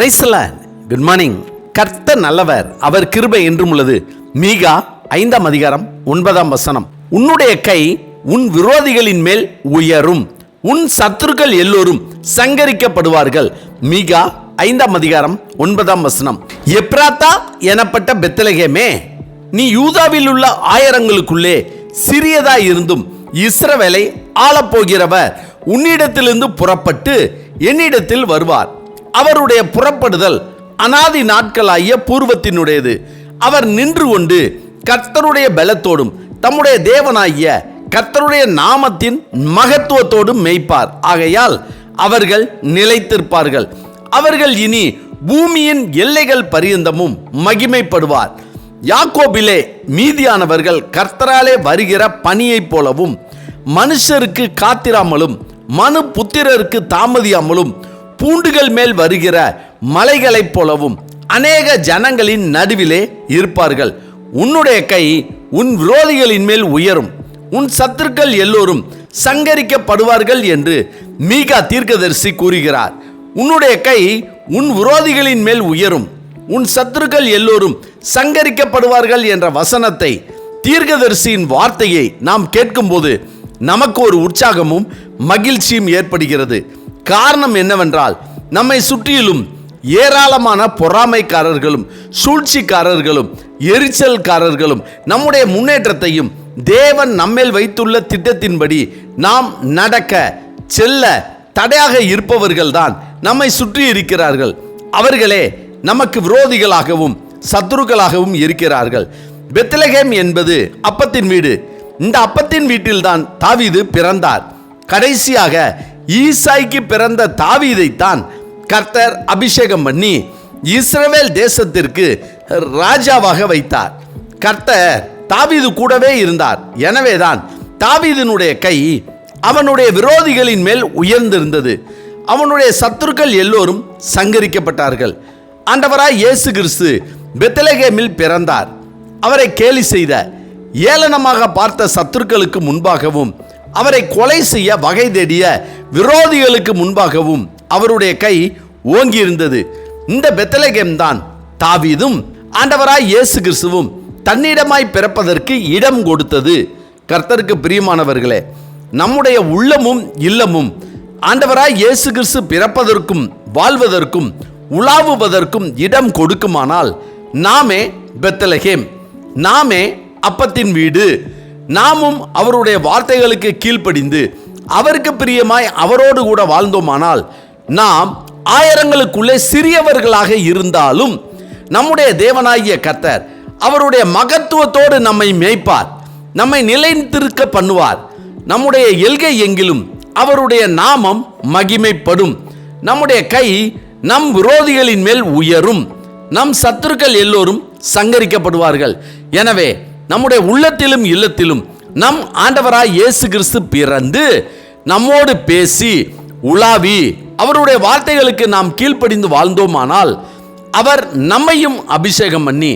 பிரைஸ்லான் good morning கர்த்த நல்லவர். அவர் கிருபை என்றும் உள்ளது. மீகா ஐந்தாம் அதிகாரம் ஒன்பதாம் வசனம். உன்னுடைய கை உன் விரோதிகளின் மேல் உயரும். உன் சத்துருக்கள் எல்லோரும் சங்கரிக்கப்படுவார்கள். மீகா ஐந்தாம் அதிகாரம் ஒன்பதாம் வசனம். எப்ராத்தா எனப்பட்ட பெத்தலகேமே நீ யூதாவில் உள்ள ஆயிரங்களுக்குள்ளே சிறியதாய் இருந்தும் இஸ்ரவேலை ஆளப்போகிறவர். உன்னிடத்திலிருந்து புறப்பட்டு என்னிடத்தில் வருவார். அவருடைய புறப்படுதல் அனாதி நாட்களாகிய பூர்வத்தினுடையது. அவர் நின்று கொண்டு கர்த்தருடைய பலத்தோடும் தம்முடைய தேவனாகிய கர்த்தருடைய நாமத்தின் மகத்துவத்தோடும் மெய்ப்பார். ஆகையால் அவர்கள் நிலைத்திருப்பார்கள். அவர்கள் இனி பூமியின் எல்லைகள் பரியந்தமும் மகிமைப்படுவார். யாக்கோபிலே மீதியானவர்கள் கர்த்தராலே வருகிற பணியைப் போலவும் மனுஷருக்கு காத்திராமலும் மனு புத்திரருக்கு தாமதியாமலும் பூண்டுகள் மேல் வருகிற மலைகளைப் போலவும் அநேக ஜனங்களின் நடுவிலே இருப்பார்கள். உன்னுடைய கை உன் விரோதிகளின் மேல் உயரும். உன் சத்துருக்கள் எல்லோரும் சங்கரிக்கப்படுவார்கள் என்று மீகா தீர்க்கதரிசி கூறுகிறார். உன்னுடைய கை உன் விரோதிகளின் மேல் உயரும். உன் சத்துருக்கள் எல்லோரும் சங்கரிக்கப்படுவார்கள் என்ற வசனத்தை தீர்க்கதரிசியின் வார்த்தையை நாம் கேட்கும்போது நமக்கு ஒரு உற்சாகமும் மகிழ்ச்சியும் ஏற்படுகிறது. காரணம் என்னவென்றால் நம்மை சுற்றிலும் ஏராளமான பொறாமைக்காரர்களும் சூழ்ச்சிக்காரர்களும் எரிச்சல்காரர்களும் நம்முடைய முன்னேற்றத்தையும் தேவன் நம்மேல் வைத்துள்ள திட்டத்தின்படி நாம் நடக்க செல்ல தடையாக இருப்பவர்கள்தான் நம்மை சுற்றி இருக்கிறார்கள். அவர்களே நமக்கு விரோதிகளாகவும் சத்துருக்களாகவும் இருக்கிறார்கள். பெத்லகேம் என்பது அப்பத்தின் வீடு. இந்த அப்பத்தின் வீட்டில்தான் தாவீது பிறந்தார். கடைசியாக ஈசாய்க்கு பிறந்த தாவீதைத்தான் கர்த்தர் அபிஷேகம் பண்ணி இஸ்ரவேல் தேசத்திற்கு ராஜாவாக வைத்தார். கர்த்தர் தாவீது கூடவே இருந்தார். எனவேதான் தாவீதினுடைய கை அவனுடைய விரோதிகளின் மேல் உயர்ந்திருந்தது. அவனுடைய சத்துருக்கள் எல்லோரும் சங்கரிக்கப்பட்டார்கள். ஆண்டவராய் இயேசு கிறிஸ்து பெத்தலகேமில் பிறந்தார். அவரை கேலி செய்த ஏளனமாக பார்த்த சத்துருக்களுக்கு முன்பாகவும் அவரை கொலை செய்ய வகை தேடிய விரோதிகளுக்கு முன்பாகவும் அவருடைய கை ஓங்கியிருந்தது. இந்த பெத்தலகேம் தான் தாவீதும் ஆண்டவராய் இயேசு கிறிஸ்துவும் தன்னிடமாய் பிறப்பதற்கு இடம் கொடுத்தது. கர்த்தருக்கு பிரியமானவர்களே நம்முடைய உள்ளமும் இல்லமும் ஆண்டவராய் இயேசு கிறிஸ்து பிறப்பதற்கும் வாழ்வதற்கும் உலாவுவதற்கும் இடம் கொடுக்குமானால் நாமே பெத்தலகேம் நாமே அப்பத்தின் வீடு. நாமும் அவருடைய வார்த்தைகளுக்கு கீழ்ப்படிந்து அவருக்கு பிரியமாய் அவரோடு கூட வாழ்ந்தோமானால் நாம் ஆயிரங்களுக்குள்ளே சிறியவர்களாக இருந்தாலும் நம்முடைய தேவனாகிய கர்த்தர் அவருடைய மகத்துவத்தோடு நம்மை மேய்ப்பார் நம்மை நிலைத்திருக்க பண்ணுவார். நம்முடைய எல்கை எங்கிலும் அவருடைய நாமம் மகிமைப்படும். நம்முடைய கை நம் விரோதிகளின் மேல் உயரும். நம் சத்துருக்கள் எல்லோரும் சங்கரிக்கப்படுவார்கள். எனவே நம்முடைய உள்ளத்திலும் இல்லத்திலும் நம் ஆண்டவராய் இயேசு கிறிஸ்து பிறந்து நம்மோடு பேசி உலாவி அவருடைய வார்த்தைகளுக்கு நாம் கீழ்ப்படிந்து வாழ்ந்தோமானால் அவர் நம்மையும் அபிஷேகம் பண்ணி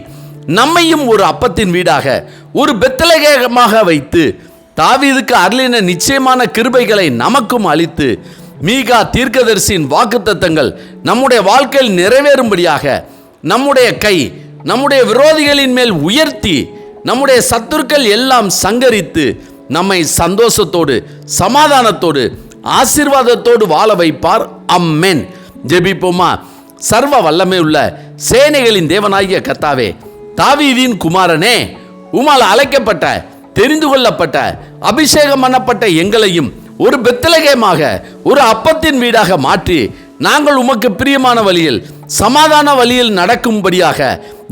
நம்மையும் ஒரு அப்பத்தின் வீடாக ஒரு பெத்தலகமாக வைத்து தாவீதுக்கு அருளின நிச்சயமான கிருபைகளை நமக்கும் அளித்து மீகா தீர்க்கதரிசியின் வாக்குத்தத்தங்கள் நம்முடைய வாழ்க்கையில் நிறைவேறும்படியாக நம்முடைய கை நம்முடைய விரோதிகளின் மேல் உயர்த்தி நம்முடைய சத்துருக்கள் எல்லாம் சங்கரித்து நம்மை சந்தோஷத்தோடு சமாதானத்தோடு ஆசீர்வாதத்தோடு வாழ வைப்பார். அம்மென். ஜெபிப்போமா? சர்வ வல்லமை உள்ள சேனைகளின் தேவனாகிய கத்தாவே தாவீதின் குமாரனே உமால் அழைக்கப்பட்ட தெரிந்து கொள்ளப்பட்ட அபிஷேகம் பண்ணப்பட்ட எங்களையும் ஒரு பெத்தலகேமாக ஒரு அப்பத்தின் வீடாக மாற்றி நாங்கள் உமக்கு பிரியமான வழியில் சமாதான வழியில் நடக்கும்படியாக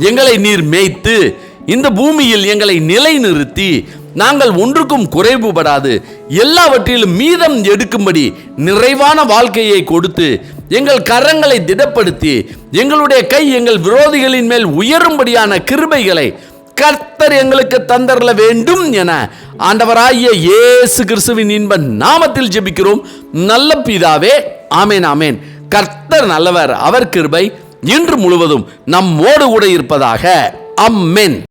எங்களை நீர் மேய்த்து இந்த பூமியில் எங்களை நிலைநிறுத்தி நாங்கள் ஒன்றுக்கும் குறைவுபடாது. எல்லாவற்றிலும் மீதம் எடுக்கும்படி நிறைவான வாழ்க்கையை கொடுத்து எங்கள் கரங்களை திடப்படுத்தி எங்களுடைய கை எங்கள் விரோதிகளின் மேல் உயரும்படியான கிருபைகளை கர்த்தர் எங்களுக்கு தந்தரல வேண்டும் என ஆண்டவராகிய இயேசு கிறிஸ்துவின் இன்ப நாமத்தில் ஜெபிக்கிறோம். நல்ல பிதாவே ஆமேன் ஆமேன். கர்த்தர் நல்லவர் அவர் கிருபை இன்று முழுவதும் நம்மோடு கூட இருப்பதாக. அம்மென்